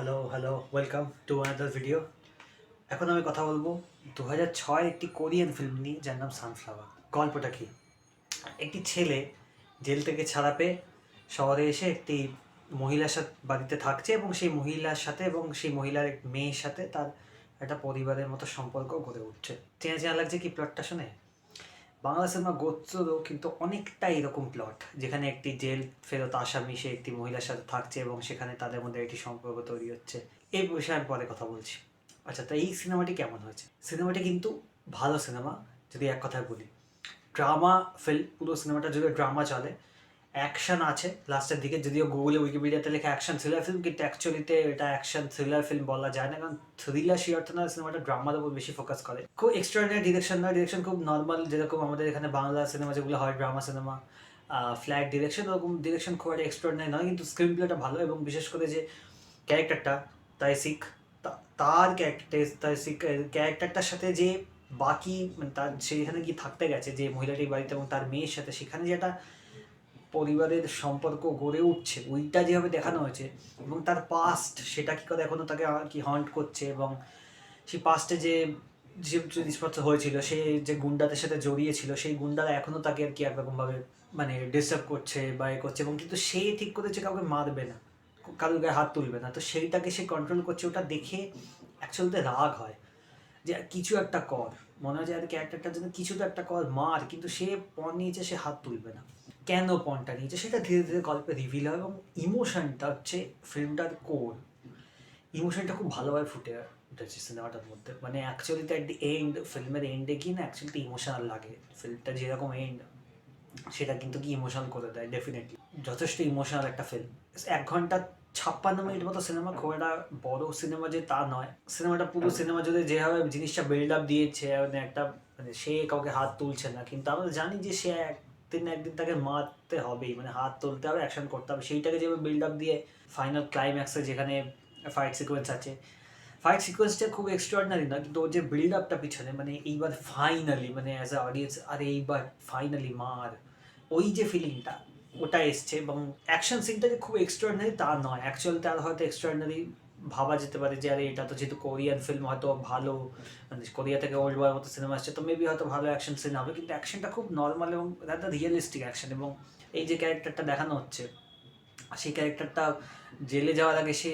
Hello hello welcome to another video এখন আমি কথা বলব দু হাজার ছয় একটি কোরিয়ান ফিল্ম নিয়ে, যার নাম সানফ্লাওয়ার গল্পটা কি? একটি ছেলে জেল থেকে ছাড়া পেয়ে শহরে এসে একটি মহিলার সাথে বাড়িতে থাকছে এবং সেই মহিলার সাথে এবং সেই মহিলার এক মেয়ের সাথে তার একটা পরিবারের মতো সম্পর্ক গড়ে উঠছে। চেনা চেনা লাগছে কি প্লটটা শুনে? বাংলা সিনেমা গোত্রও কিন্তু অনেকটা এরকম প্লট যেখানে একটি জেল ফেরত আসামি সে একটি মহিলার সাথে থাকছে এবং সেখানে তাদের মধ্যে একটি সম্পর্ক তৈরি হচ্ছে। এই বিষয়ে আমি পরে কথা বলছি। আচ্ছা তো এই সিনেমাটি কেমন হয়েছে? সিনেমাটি কিন্তু ভালো সিনেমা, যদি এক কথায় বলি। ড্রামা ফিল্ম পুরো সিনেমাটা যদি ড্রামা চলে। অ্যাকশন আছে লাস্টের দিকে, যদিও গুগলে উইকিপিডিয়াতে লেখা অ্যাকশন থ্রিলার ফিল্ম কিন্তু অ্যাকচুয়ালিতে এটা অ্যাকশন থ্রিলার ফিল্ম বলা যায় না, কারণ থ্রিলার সেই অর্থে না সিনেমাটা ড্রামার উপর বেশি ফোকাস করে। খুব এক্সট্রাঅর্ডিনারি ডিরেকশন না ডিরেকশন খুব নর্মাল যেরকম আমাদের এখানে বাংলা সিনেমা যেগুলো হয় ড্রামা সিনেমা ফ্ল্যাট ডিরেকশন ওরকম ডিরেকশন খুব একটা এক্সট্রাঅর্ডিনারি নয়, কিন্তু স্ক্রিন প্লেটা ভালো, এবং বিশেষ করে যে ক্যারেক্টারটা তাই শিখ তার ক্যারেক্টার তাই শিখ ক্যারেক্টারটার সাথে যে বাকি মানে তার সেখানে গিয়ে থাকতে গেছে, যে মহিলাটির বাড়িতে এবং তার মেয়ের সাথে, সেখানে যে একটা পরিবারের সম্পর্ক গড়ে উঠছে, ওইটা যেভাবে দেখানো হয়েছে এবং তার পাস্ট সেটা কি করে এখনও তাকে কি হন্ট করছে এবং সেই পাস্টে যে যে জিনিসপত্র হয়েছিল, সে যে গুন্ডাদের সাথে জড়িয়ে ছিল সেই গুন্ডারা এখনও তাকে আর কি একরকমভাবে মানে ডিস্টার্ব করছে বা এ করছে এবং কিন্তু সে ঠিক করেছে কাউকে মারবে না, কারোর গায়ে হাত তুলবে না। তো সেইটাকে সে কন্ট্রোল করছে, ওটা দেখে অ্যাকচুয়ালিতে রাগ হয় যে কিছু একটা কর, মনে হয় যে আর ক্যারেক্টারটার জন্য কিছু তো একটা কর মার, কিন্তু সে পণ নিয়েছে সে হাত তুলবে না। কেন পণটা নিয়েছে সেটা ধীরে ধীরে গল্পে রিভিল হয় এবং ইমোশনটা হচ্ছে ফিল্মটার কোর ইমোশনটা খুব ভালোভাবে ফুটে উঠেছে সিনেমাটার মধ্যে। মানে অ্যাকচুয়ালিতে অ্যাট দি এন্ড ফিল্মের এন্ডে কি না অ্যাকচুয়ালি ইমোশনাল লাগে। ফিল্মটা যেরকম এন্ড সেটা কিন্তু কি ইমোশনাল করে দেয় ডেফিনেটলি যথেষ্ট ইমোশনাল একটা ফিল্ম এক ঘণ্টা ছাপ্পান্ন মিনিট মতো সিনেমা খুব একটা বড় সিনেমা যে তা নয়। সিনেমাটা পুরো সিনেমা যদি যেভাবে জিনিসটা বিল্ড আপ দিয়েছে মানে একটা মানে সে কাউকে হাত তুলছে না। কিন্তু আমরা জানি যে সে একদিন না একদিন তাকে মারতে হবেই মানে হাত তুলতে হবে অ্যাকশন করতে হবে। সেইটাকে যেভাবে বিল্ড আপ দিয়ে ফাইনাল ক্লাইম্যাক্সে যেখানে ফাইট সিকোয়েন্স আছে। ফাইট সিকোয়েন্সটা খুব এক্সট্রাঅর্ডিনারি না, কিন্তু ওর যে বিল্ড আপটা পিছনে মানে এইবার ফাইনালি মানে অ্যাজ আ অডিয়েন্স আরে এইবার ফাইনালি মার। ওই যে ফিলিংটা ওটা এসছে এবং অ্যাকশন সিনটা যে খুব এক্সট্রাঅর্ডিনারি তা নয়। অ্যাকচুয়ালি তার হয়তো এক্সট্রাঅর্ডিনারি ভাবা যেতে পারে যে, আরে, এটা তো যেহেতু কোরিয়ান ফিল্ম হয়তো ভালো মানে কোরিয়া থেকে ওল্ড ওয়ার মতো সিনেমা আসছে, তো মেবি হয়তো ভালো অ্যাকশন সিন হবে, কিন্তু অ্যাকশনটা খুব নর্মাল এবং একটা রিয়েলিস্টিক অ্যাকশন এবং এই যে ক্যারেক্টারটা দেখানো হচ্ছে, সেই ক্যারেক্টারটা জেলে যাওয়ার আগে সে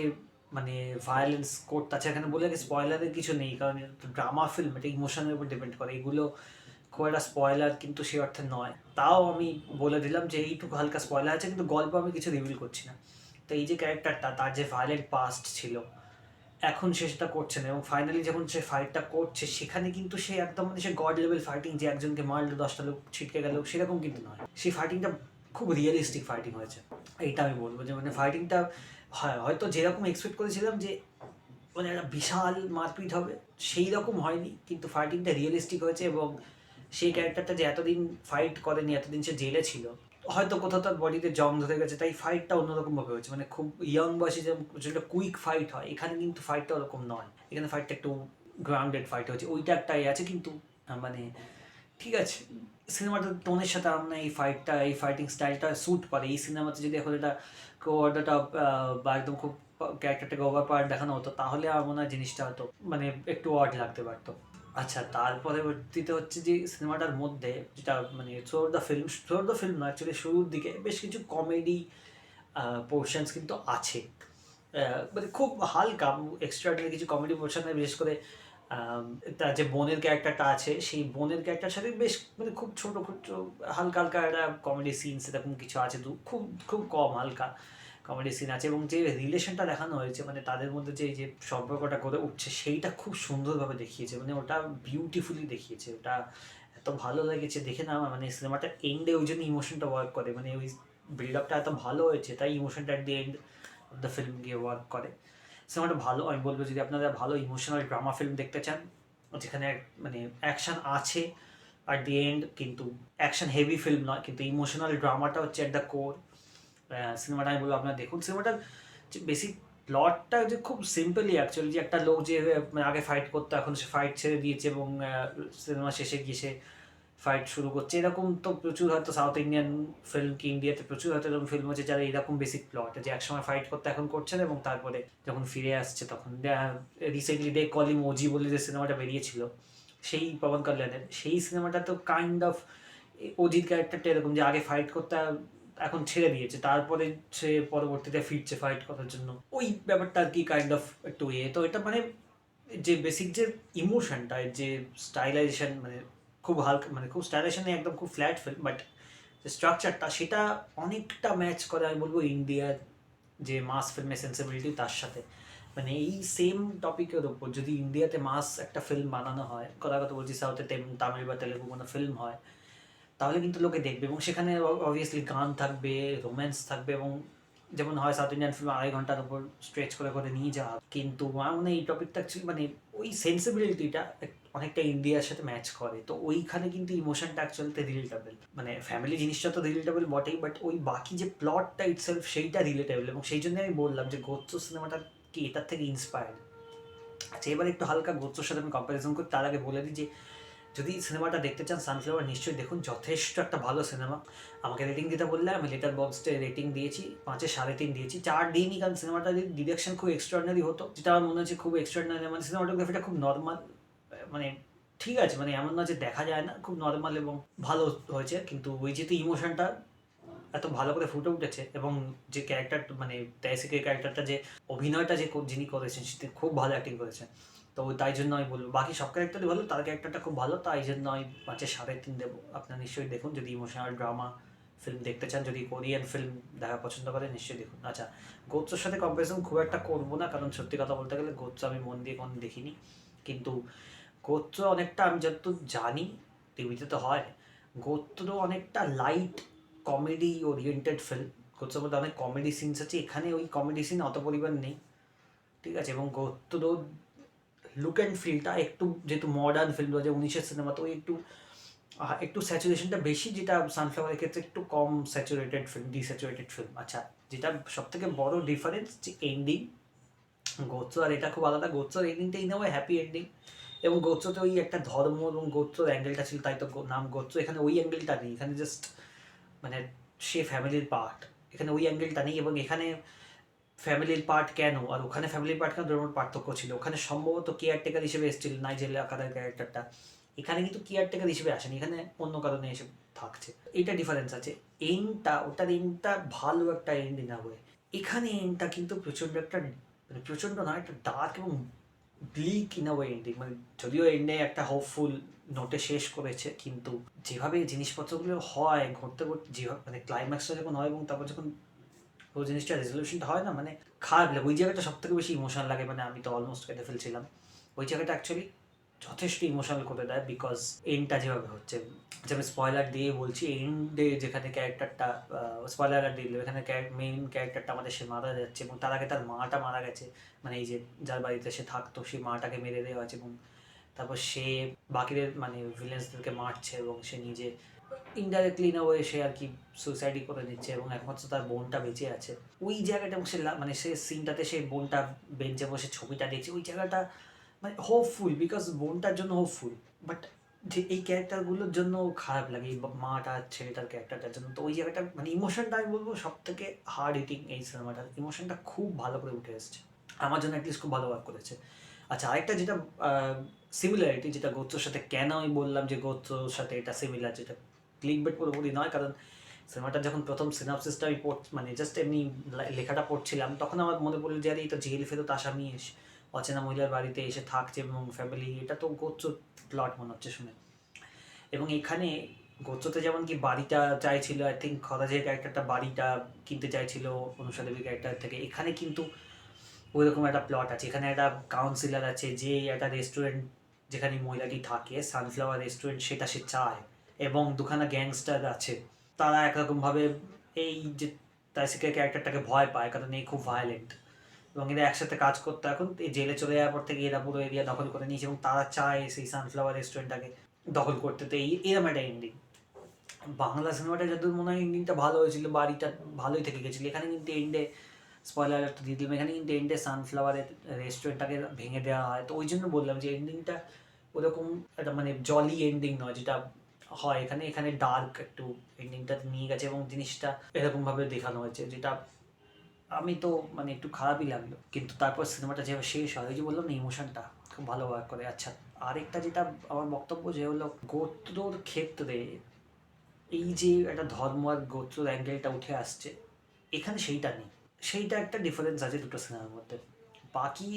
মানে ভায়োলেন্স কোর্ট আছে এখানে বলে গেছে স্পয়লারের কিছু নেই, কারণ ড্রামা ফিল্ম এটা ইমোশনের উপর ডিপেন্ড করে, এগুলো খুব একটা স্পয়লার কিন্তু সে অর্থে নয়। তাও আমি বলে দিলাম যে, এইটুকু হালকা স্পয়লার আছে, কিন্তু গল্প আমি কিছু রিভিল করছি না। তো এই যে ক্যারেক্টারটা তার যে ভায়োলেন্ট পাস্ট ছিল, এখন সে সেটা করছে না এবং ফাইনালি যখন সে ফাইটটা করছে, সেখানে কিন্তু সে একদম মানে সে গড লেভেল ফাইটিং যে একজনকে মারলো, দশটা লোক ছিটকে গেল, সেরকম কিন্তু নয়। সেই ফাইটিংটা খুব রিয়েলিস্টিক ফাইটিং হয়েছে। এইটা আমি বলব যে মানে ফাইটিংটা হয়, হয়তো যেরকম এক্সপেক্ট করেছিলাম যে মানে একটা বিশাল মারপিট হবে, সেই রকম হয়নি, কিন্তু ফাইটিংটা রিয়েলিস্টিক হয়েছে এবং সেই ক্যারেক্টারটা যে এতদিন ফাইট করেনি, এতদিন সে জেলে ছিল হয়তো কোথাও তার বডিতে জং ধরে গেছে, তাই ফাইটটা অন্যরকমভাবে হয়েছে। মানে খুব ইয়ং বয়সে যে যেটা কুইক ফাইট হয়, এখানে কিন্তু ফাইটটা ওরকম নয়। এখানে ফাইটটা একটু গ্রাউন্ডেড ফাইট হয়েছে। ওইটা একটাই আছে কিন্তু মানে ঠিক আছে, সিনেমাটা টোনের সাথে আমরা এই ফাইটটা এই ফাইটিং স্টাইলটা স্যুট করে। এই সিনেমাতে যদি এখন এটা ওভারটা বা একদম খুব ক্যারেক্টারটাকে ওভার পাওয়ার দেখানো হতো, তাহলে আমার মনে হয় জিনিসটা হতো মানে একটু অড লাগতে পারতো। আচ্ছা তার পরবর্তীতে হচ্ছে যে সিনেমাটার মধ্যে যেটা মানে through the film through the film না অ্যাকচুয়ালি শুরুর দিকে বেশ কিছু কমেডি পোর্শনস কিন্তু আছে। মানে খুব হালকা এক্সট্রাডিনারি কিছু কমেডি পোর্শনে বিশেষ করে তার যে বোনের ক্যারেক্টারটা আছে, সেই বোনের ক্যারেক্টার সাথে বেশ মানে খুব ছোট, খুব ছো- হালকা হালকা একটা কমেডি সিনস এরকম কিছু আছে, দু, খুব খুব কম হালকা। কমেডি সিন আছে এবং যে রিলেশনটা দেখানো হয়েছে মানে তাদের মধ্যে যে যে সম্পর্কটা গড়ে উঠছে, সেইটা খুব সুন্দরভাবে দেখিয়েছে। মানে ওটা বিউটিফুলি দেখিয়েছে। ওটা এত ভালো লেগেছে। দেখে না মানে সিনেমাটা এন্ডে ওই জন্য ইমোশনটা ওয়ার্ক করে। মানে ওই বিল্ড আপটা এত ভালো হয়েছে, তাই ইমোশনটা at the end of the film গিয়ে ওয়ার্ক করে। সিনেমাটা ভালো, আমি বলব যদি আপনারা ভালো ইমোশনাল ড্রামা ফিল্ম দেখতে চান, যেখানে মানে অ্যাকশন আছে আর দি এন্ড কিন্তু অ্যাকশন হেভি ফিল্ম নয়, কিন্তু ইমোশনাল ড্রামাটা হচ্ছে অ্যাট দ্য কোর সিনেমাটা আমি বলব আপনারা দেখুন। সিনেমাটার যে বেসিক প্লটটা যে খুব সিম্পলি অ্যাকচুয়ালি যে একটা লোক যে মানে আগে ফাইট করতো, এখন সে ফাইট ছেড়ে দিয়েছে এবং সিনেমা শেষে গিয়ে সে ফাইট শুরু করছে। এরকম তো প্রচুর হয়তো সাউথ ইন্ডিয়ান ফিল্ম কি ইন্ডিয়াতে প্রচুর হয়তো এরকম ফিল্ম হচ্ছে যারা এরকম বেসিক প্লট যে একসময় ফাইট করতে এখন করছেন এবং তারপরে যখন ফিরে আসছে তখন। রিসেন্টলি ডে কলিম ওজি বলে যে সিনেমাটা বেরিয়েছিল, সেই পবন কল্যাণের সেই সিনেমাটা তো কাইন্ড অফ অজিত ক্যারেক্টারটা এরকম যে আগে ফাইট করতে এখন ছেড়ে দিয়েছে। তারপরে সে পরবর্তীতে ফিরছে ফাইট করার জন্য। ওই ব্যাপারটা আর কি কাইন্ড অফ একটু ইয়ে তো এটা মানে যে বেসিক যে ইমোশনটা যে স্টাইলাইজেশন মানে খুব হালকা মানে খুব স্টাইলাইজেশন একদম খুব ফ্ল্যাট ফিল্ম বাট যে স্ট্রাকচারটা সেটা অনেকটা ম্যাচ করে, আমি বলব ইন্ডিয়ার যে মাস ফিল্মের সেন্সিবিলিটি তার সাথে। মানে এই সেম টপিকের ওপর যদি ইন্ডিয়াতে মাস একটা ফিল্ম বানানো হয় কথা কথা বলছি সাউথে তামিল বা তেলেগু কোনো ফিল্ম হয় তাহলে কিন্তু লোকে দেখবে এবং সেখানে অবভিয়াসলি গান থাকবে রোম্যান্স থাকবে এবং যেমন হয় সাউথ ইন্ডিয়ান ফিল্ম আড়াই ঘণ্টার উপর স্ট্রেচ করে করে নিয়ে যাওয়া। কিন্তু আমার মনে এই টপিকটা অ্যাকচুয়ালি মানে ওই সেন্সিবিলিটিটা অনেকটা ইন্ডিয়ার সাথে ম্যাচ করে। তো ওইখানে কিন্তু ইমোশনটা অ্যাকচুয়ালিতে রিলেটেবল মানে ফ্যামিলি জিনিসটা তো রিলেটেবল বটেই বাট ওই বাকি যে প্লটটা ইটসেলফ সেইটা রিলেটেবল এবং সেই জন্য আমি বললাম যে গোচ্ছ সিনেমাটা কি এটার থেকে ইন্সপায়ার্ড আচ্ছা এবার একটু হালকা গোচ্ছর সাথে আমি কম্পারিজন করি, তার আগে বলে দিই যে যদি সিনেমাটা দেখতে চান সানফ্লাওয়ার নিশ্চয়ই দেখুন। যথেষ্ট একটা ভালো সিনেমা। আমাকে রেটিং দিতে বললে, আমি লেটার বক্সে রেটিং দিয়েছি, পাঁচে সাড়ে তিন দিয়েছি। চার দিনই কারণ সিনেমাটা ডিরেকশন খুব এক্সট্রাঅর্ডিনারি হতো, যেটা আমার মনে হচ্ছে খুব এক্সট্রাঅর্ডিনারি মানে সিনেমাটোগ্রাফিটা খুব নর্মাল মানে ঠিক আছে মানে এমন না যে দেখা যায় না, খুব নর্মাল এবং ভালো হয়েছে, কিন্তু ওই যেহেতু ইমোশনটা এত ভালো করে ফুটে উঠেছে এবং যে ক্যারেক্টার মানে তেসিকের ক্যারেক্টারটা যে অভিনয়টা যে যিনি করেছেন সেটি খুব ভালো অ্যাক্টিং করেছেন। তো তাই জন্য আমি বলব, বাকি সব ক্যারেক্টারই ভালো, তার ক্যারেক্টারটা খুব ভালো, তাই জন্য আমি পাঁচে সাড়ে তিন দেবো। আপনার নিশ্চয়ই দেখুন, যদি ইমোশনাল ড্রামা ফিল্ম দেখতে চান, যদি কোরিয়ান ফিল্ম দেখা পছন্দ করেন, নিশ্চয়ই দেখুন। আচ্ছা গোত্রর সাথে কম্পারিজন খুব একটা করব না, কারণ সত্যি কথা বলতে গেলে গোত্র আমি মন দিয়ে কোনো দেখিনি। কিন্তু গোত্র অনেকটা আমি যতদূর জানি টিভিতে তো হয় গোত্র অনেকটা লাইট কমেডি ওরিয়েন্টেড ফিল্ম গোত্রের মধ্যে অনেক কমেডি সিনস আছে, এখানে ওই কমেডি সিন অত পরিমাণ নেই। ঠিক আছে, এবং গোত্র লুক অ্যান্ড ফিলটা একটু যেহেতু মডার্ন ফিল্ম দু হাজার উনিশের সিনেমা তো একটু একটু স্যাচুরেশনটা বেশি, যেটা সানফ্লাওয়ারের ক্ষেত্রে একটু কম স্যাচুরেটেড ফিল্ম ডিস্যাচুরেটেড ফিল্ম আচ্ছা যেটা সব থেকে বড় ডিফারেন্স যে এন্ডিং গোত্র আর এটা খুব আলাদা। গোত্রর এন্ডিংটা ইন হয় হ্যাপি এন্ডিং এবং গোত্রতে ওই একটা ধর্ম এবং গোত্রর অ্যাঙ্গেলটা ছিল, তাই তো নাম গোত্র। এখানে ওই অ্যাঙ্গেলটা নেই, এখানে জাস্ট মানে সে ফ্যামিলির পার্ট এখানে ওই অ্যাঙ্গেলটা নেই এবং এখানে ফ্যামিলির পার্ট কেন? আর ওখানে ফ্যামিলির পার্ট কেন? দুটোর পার্থক্য ছিল। ওখানে সম্ভবত কেয়ারটেকার হিসেবে এসেছিল নাইজেরিয়া আকারের ক্যারেক্টারটা এখানে কিন্তু কেয়ারটেকার হিসেবে আসেনি। এখানে অন্য কারণে এসে থাকছে। এটা ডিফারেন্স আছে। এন্ডটা ওটার এন্ডটা ভালো একটা এন্ড না হয়ে এখানে এন্ডটা কিন্তু প্রচণ্ড একটা মানে প্রচণ্ড না একটা ডার্ক এবং ব্লিক ইন ওয়ে এন্ডিং মানে যদিও এন্ডে একটা হোপফুল নোটে শেষ করেছে, কিন্তু যেভাবে জিনিসপত্রগুলো হয়, ঘটতে ঘটতে যেভাবে মানে ক্লাইম্যাক্সটা যখন হয় এবং তারপর যখন ওই জিনিসটা রেজলিউশনটা হয় না মানে খারাপ লাগে। ওই জায়গাটা সব থেকে বেশি ইমোশনাল লাগে মানে আমি তো অলমোস্ট কেটে ফেলছিলাম। ওই জায়গাটা অ্যাকচুয়ালি যথেষ্ট ইমোশনাল করে দেয় বিকজ এন্ডটা যেভাবে হচ্ছে। যে আমি স্পয়লার দিয়ে বলছি এন্ডে যেখানে ক্যারেক্টারটা স্পয়লার দিলাম, এখানে মেইন ক্যারেক্টারটা আমাদের সে মারা যাচ্ছে এবং তার আগে তার মাটা মারা গেছে। মানে এই যে যার বাড়িতে সে থাকতো সেই মাটাকে মেরে দেওয়া আছে এবং তারপর সে বাকিদের মানে ভিলেন্সদেরকে মারছে এবং সে নিজে ইনডাইরেক্টলি না ওয়ে সে আর কি সুইসাইডই করে দিচ্ছে এবং একমাত্র তার বোনটা বেঁচে আছে। ওই জায়গাটা সে মানে সে সিনটাতে সেই বোনটা বেঞ্চে বসে ছবিটা দেখছে, ওই জায়গাটা মানে হোপফুল বিকজ বোনটার জন্য হোপফুল বাট যে এই ক্যারেক্টারগুলোর জন্য খারাপ লাগে মাটা, ছেলেটার ক্যারেক্টারটার জন্য। তো ওই জায়গাটা মানে ইমোশনটা আমি বলব সব থেকে হার্ড হিটিং এই সিনেমাটার ইমোশনটা খুব ভালো করে উঠে এসেছে। আমার জন্য অ্যাটলিস্ট খুব ভালো ওয়ার্ক করেছে। আচ্ছা আরেকটা যেটা সিমিলারিটি যেটা গোত্রর সাথে কেন আমি বললাম যে গোত্রর সাথে এটা সিমিলার যেটা ক্লিক বেট পুরোপুরি নয়, কারণ সিনেমাটা যখন প্রথম সিনাপসিসটা আমি পড় মানে জাস্ট এমনি লেখাটা পড়ছিলাম, তখন আমার মনে পড়ল যে, আরে তো জেল ফেরত আসামি এসে অচেনা মহিলার বাড়িতে এসে থাকছে এবং ফ্যামিলি এটা তো গোত্র প্লট মনে হচ্ছে শুনে। এবং এখানে গোত্রতে যেমন কি বাড়িটা চাইছিল আই থিঙ্ক খরাজের ক্যারেক্টারটা বাড়িটা কিনতে চাইছিল, অনুষা দেবীর ক্যারেক্টার থেকে, এখানে কিন্তু ওইরকম একটা প্লট আছে। এখানে একটা কাউন্সিলর আছে যে একটা রেস্টুরেন্ট যেখানে মহিলাটি থাকে সানফ্লাওয়ার রেস্টুরেন্ট সেটা সে চায়। এবং দুখানা গ্যাংস্টার আছে। তারা একরকমভাবে এই যে তাইসিকের ক্যারেক্টারটাকে ভয় পায়, কারণ এই খুব ভায়োলেন্ট এবং এরা একসাথে কাজ করতে, এখন এই জেলে চলে যাওয়ার পর থেকে এরা পুরো এরিয়া দখল করে নিয়েছে এবং তারা চায় সেই সানফ্লাওয়ার রেস্টুরেন্টটাকে দখল করতে। তো এই, এরম একটা এন্ডিং বাংলা সিনেমাটা যতদূর মনে হয় এন্ডিংটা ভালো হয়েছিল, বাড়িটা ভালোই থেকে গেছিল। এখানে কিন্তু এন্ডে স্পয়লার একটা দিয়ে দিলাম, এখানে কিন্তু এন্ডে সানফ্লাওয়ারের রেস্টুরেন্টটাকে ভেঙে দেওয়া হয়। তো ওই জন্য বললাম যে এন্ডিংটা ওরকম একটা মানে জলি এন্ডিং নয়, যেটা হয়, এখানে এখানে ডার্ক একটু এন্ডিংটা নিয়ে গেছে এবং জিনিসটা এরকম ভাবে দেখানো হয়েছে, যেটা আমি তো মানে একটু খারাপই লাগল। কিন্তু তারপর সিনেমাটা যেভাবে শেষ হয়, ওই যে বললাম না ইমোশনটা খুব ভালো ওয়ার্ক করে। আচ্ছা আরেকটা যেটা আমার বক্তব্য যে হলো গোত্রর ক্ষেত্রে এই যে একটা ধর্ম আর গোত্রর অ্যাঙ্গেলটা উঠে আসছে, এখানে সেইটা নেই। সেইটা একটা ডিফারেন্স আছে দুটো সিনেমার মধ্যে। বাকি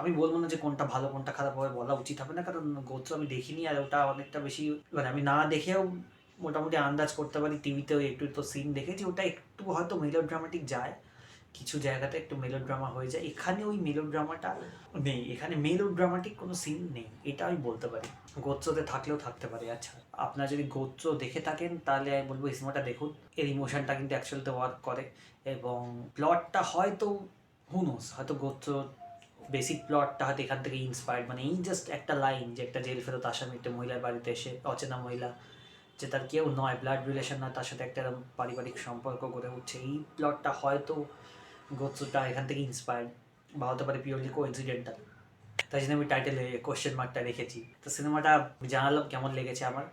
আমি বলব না যে কোনটা ভালো, কোনটা খারাপ হবে বলা উচিত হবে না, কারণ গোত্র আমি দেখিনি আর ওটা অনেকটা বেশি মানে আমি না দেখেও মোটামুটি আন্দাজ করতে পারি, টিভিতেও একটু তো সিন দেখেছি, ওটা একটু হয়তো মেলো ড্রামাটিক যায়, কিছু জায়গাতে একটু মেলো ড্রামা হয়ে যায়, এখানে ওই মেলো ড্রামাটা নেই, এখানে মেলো ড্রামাটিক কোনো সিন নেই, এটা আমি বলতে পারি, গোত্রতে থাকলেও থাকতে পারে আচ্ছা আপনারা যদি গোত্র দেখে থাকেন, তাহলে আমি বলব সিনেমাটা দেখুন, এর ইমোশনটা কিন্তু অ্যাকচুয়ালিতে ওয়ার্ক করে, এবং প্লটটা হয়তো হুনোস হয়তো গোত্র বেসিক প্লটটা হয়তো এখান থেকে ইন্সপায়ার্ড মানে এই জাস্ট একটা লাইন যে একটা জেল ফেরত আসামি একটা মহিলার বাড়িতে এসে, অচেনা মহিলা, যে তার কেউ নয় ব্লাড রিলেশন নয় তার সাথে একটা পারিবারিক সম্পর্ক গড়ে উঠছে। এই প্লটটা হয়তো গোত্রটা এখান থেকে ইন্সপায়ার্ড বা হতে পারে পিওরলি কোইন্সিডেন্টাল তাই জন্য আমি টাইটেলে কোশ্চেন মার্কটা রেখেছি। তো সিনেমাটা জানালাম কেমন লেগেছে আমার।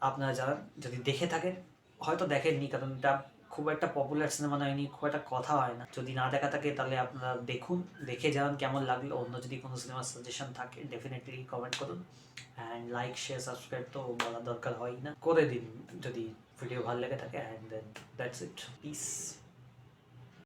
আপনারা জানান, যদি দেখে থাকেন, হয়তো দেখেননি, কারণ এটা খুব একটা পপুলার সিনেমা নয়নি খুব একটা কথা হয় না। যদি না দেখা থাকে, তাহলে আপনারা দেখুন, দেখে জানান কেমন লাগল। অন্য যদি কোনো সিনেমার সাজেশন থাকে ডেফিনেটলি কমেন্ট করুন। অ্যান্ড লাইক শেয়ার সাবস্ক্রাইব তো বলা দরকার হয় না। করে দিন যদি ভিডিও ভালো লেগে থাকে অ্যান্ড দ্যাটস ইট পিস